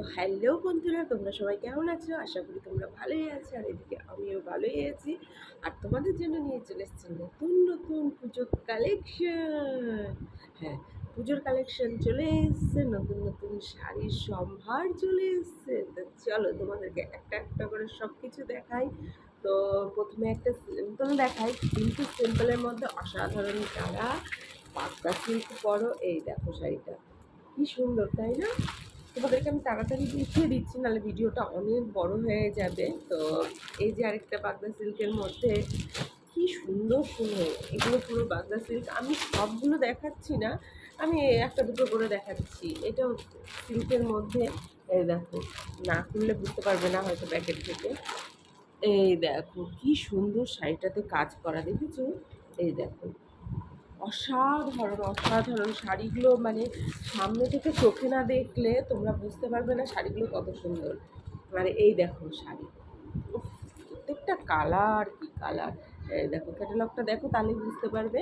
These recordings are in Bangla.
তো হ্যালো বন্ধুরা, তোমরা সবাই কেমন আছো? আশা করি তোমরা ভালোই আছো, আর এদিকে আমিও ভালোই আছি। আর তোমাদের জন্য নিয়ে চলে এসেছি নতুন নতুন পুজোর কালেকশন হ্যাঁ পুজোর কালেকশন চলে এসছে, নতুন নতুন শাড়ির সম্ভার চলে এসছে। তো চলো তোমাদেরকে একটা একটা করে সব কিছু দেখাই। তো প্রথমে একটা সিম্পল দেখাই। কিন্তু সিম্পলের মধ্যে অসাধারণ তারা পাতলা কিন্তু পরো, এই দেখো শাড়িটা। কি সুন্দর, তাই না? তোমাদেরকে আমি তাড়াতাড়ি দেখিয়ে দিচ্ছি, নাহলে ভিডিওটা অনেক বড় হয়ে যাবে। তো এই যে আরেকটা বাগদা সিল্কের মধ্যে, কি সুন্দর সুন্দর এগুলো পুরো বাগদা সিল্ক। আমি সবগুলো দেখাচ্ছি না, আমি একটা দুটো করে দেখাচ্ছি। এটাও সিল্কের মধ্যে, এই দেখো, না খুললে বুঝতে পারবে না হয়তো প্যাকেট থেকে। এই দেখো, কি সুন্দর শাড়িটাতে কাজ করা, দেখেছ? এই দেখো। অসাধারণ অসাধারণ। শাড়িগুলো মানে সামনে থেকে চোখে না দেখলে তোমরা বুঝতে পারবে না শাড়িগুলো কত সুন্দর। মানে এই দেখো শাড়ি। প্রত্যেকটা কালার কি কালার। দেখো, ক্যাটালগটা দেখো তাহলে বুঝতে পারবে।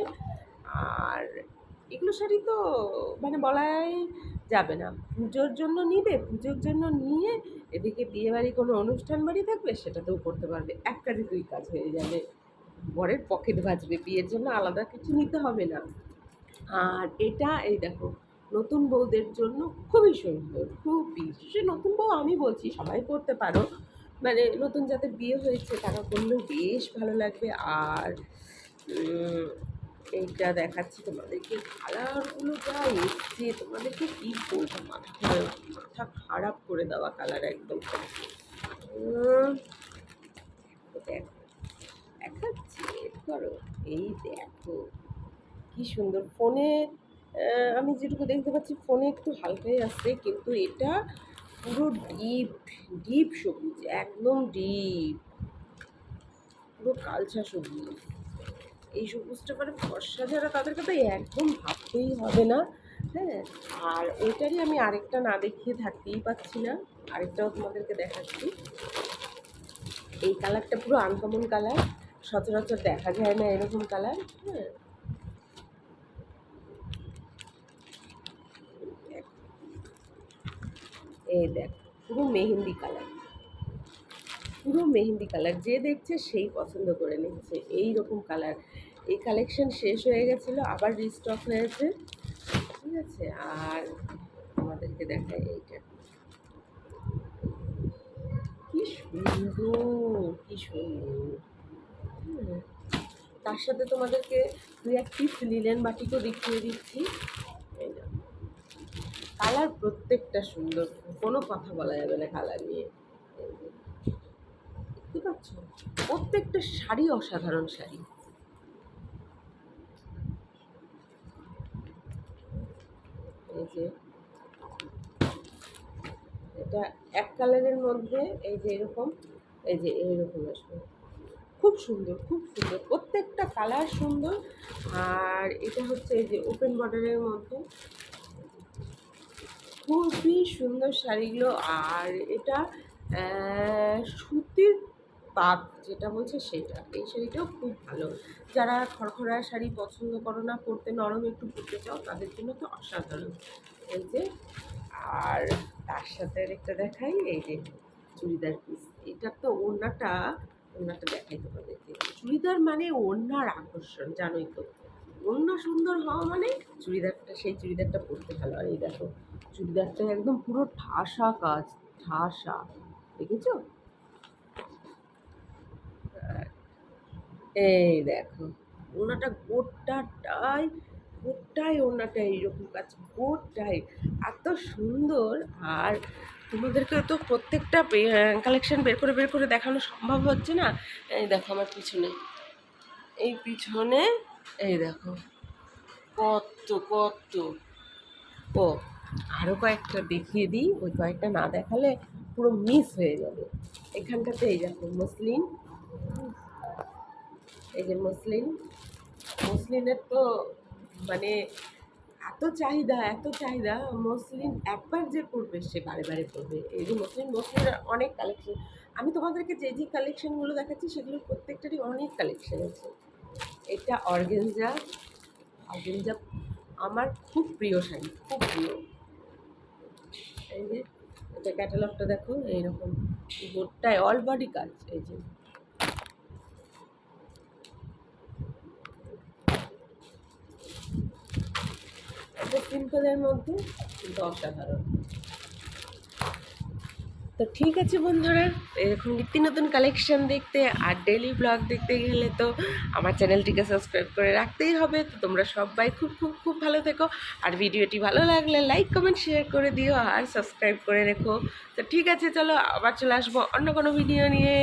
আর এগুলো শাড়ি তো মানে বলাই যাবে না। পুজোর জন্য নিবে, পুজোর জন্য নিয়ে এদিকে বিয়েবাড়ি কোনো অনুষ্ঠান বাড়ি থাকবে সেটাতেও করতে পারবে। এক কাজে দুই কাজ হয়ে যাবে। বরের পকেট বাজবে বিয়ের জন্য আলাদা কিছু নিতে হবে না। আর এটা, এই দেখো, নতুন বউদের জন্য খুবই সুন্দর, খুবই। সে নতুন বউ আমি বলছি, সবাই পড়তে পারো। মানে নতুন যাদের বিয়ে হয়েছে, তারা পরলেও বেশ ভালো লাগবে। আর এইটা দেখাচ্ছি তোমাদেরকে, কালারগুলো যা এসছে, তোমাদেরকে কী বলব, মাথা মাথা খারাপ করে দেওয়া কালার একদম। দেখো। দেখাচ্ছি। করো এই দেখো, কি সুন্দর ফোনে আমি যেটুকু দেখতে পাচ্ছি, ফোনে একটু হালকাই আসছে কিন্তু এটা পুরো ডিপ ডিপ সবুজ, একদম ডিপ। পুরো কালচা সবুজ। এই সবুজটা মানে ফর্সা যারা, তাদেরকে তো একদম ভাবতেই হবে না হ্যাঁ? আর ওইটারই আমি আরেকটা না দেখিয়ে থাকতেই পাচ্ছি না, আরেকটাও তোমাদেরকে দেখাচ্ছি। এই কালারটা পুরো আনকমন কালার সচরাচর দেখা যায় না এরকম কালার হ্যাঁ। এই দেখ, পুরো মেহেন্দি কালার। পুরো মেহেন্দি কালার, যে দেখছে সেই পছন্দ করে নিচ্ছে এই রকম কালার। এই কালেকশন শেষ হয়ে গেছিল, আবার রিস্টক হয়েছে, ঠিক আছে? আর আমাদেরকে দেখায় এইটা। কি সুন্দর কি সুন্দর। তার সাথে তোমাদেরকে দুই এক পিস লিলেন বাটিকেও দেখিয়ে দিচ্ছি। কালার প্রত্যেকটা সুন্দর, কোনো কথা বলা যাবে না কালার নিয়ে। দেখতে পাচ্ছ? প্রত্যেকটা শাড়ি অসাধারণ শাড়ি। এই যে, এটা এক কালারের মধ্যে, এই যে এরকম, এই যে এইরকম আসবে। খুব সুন্দর খুব সুন্দর। প্রত্যেকটা কালার সুন্দর। আর এটা হচ্ছে এই যে ওপেন বর্ডারের মধ্যে। খুবই সুন্দর শাড়িগুলো। আর এটা সুতির পাত যেটা বলছে সেটা। এই শাড়িটাও খুব ভালো। যারা খড়খড়া শাড়ি পছন্দ করো না, পরতে নরম একটু পরতে চাও, তাদের জন্য তো অসাধারণ। এই যে, আর তার সাথে আরেকটা দেখাই, এই যে চুড়িদার পিস এটা তো ওড়নাটা ওড়নাটা দেখাই তোমাদেরকে চুড়িদার মানে ওড়নার আকর্ষণ, জানোই তো। ওড়না সুন্দর হওয়া মানে চুড়িদারটা, সেই চুড়িদারটা পরতে ভালো। আর এই দেখো, চুড়িদারটা একদম পুরো ঠাসা কাজ, ঠাসা। দেখেছ? এই দেখো ওনাটা গোটাটাই, গোটাই ওনাটা এইরকম কাজ, গোটাই। এত সুন্দর আর তোমাদেরকে তো প্রত্যেকটা কালেকশন বের করে বের করে দেখানো সম্ভব হচ্ছে না? এই দেখো আমার পিছনে। এই পিছনে, এই দেখো। কত কত। ও আরও কয়েকটা দেখিয়ে দিই। ওই কয়েকটা না দেখালে পুরো মিস হয়ে যাবে। এখানটাতে এই দেখো, মসলিন। এই যে মসলিন। মসলিনের তো মানে এত চাহিদা এত চাহিদা, মসলিন একবার যে পড়বে সে বারে বারে পড়বে এই যে মসলিন, মসলিনের অনেক কালেকশন আমি তোমাদেরকে যে যে কালেকশনগুলো দেখাচ্ছি, সেগুলোর প্রত্যেকটারই অনেক কালেকশন আছে। এটা অর্গেনজা। অর্গেনজা আমার খুব প্রিয় শাড়ি, খুব প্রিয়। এই যে, এটা ক্যাটালগটা দেখো, এইরকম। গোটাই অল বডি কাজ, এই যে। এটা সিম্পলের মধ্যে কিন্তু অসাধারণ। তো ঠিক আছে বন্ধুরা, এরকম নিত্য নতুন কালেকশন দেখতে আর ডেলি ব্লগ দেখতে গেলে তো আমার চ্যানেলটিকে সাবস্ক্রাইব করে রাখতেই হবে। তো তোমরা সবাই খুব খুব খুব ভালো থেকো। আর ভিডিওটি ভালো লাগলে লাইক কমেন্ট শেয়ার করে দিও আর সাবস্ক্রাইব করে রেখো। তো ঠিক আছে, চলো আবার চলে আসব অন্য কোনো ভিডিও নিয়ে।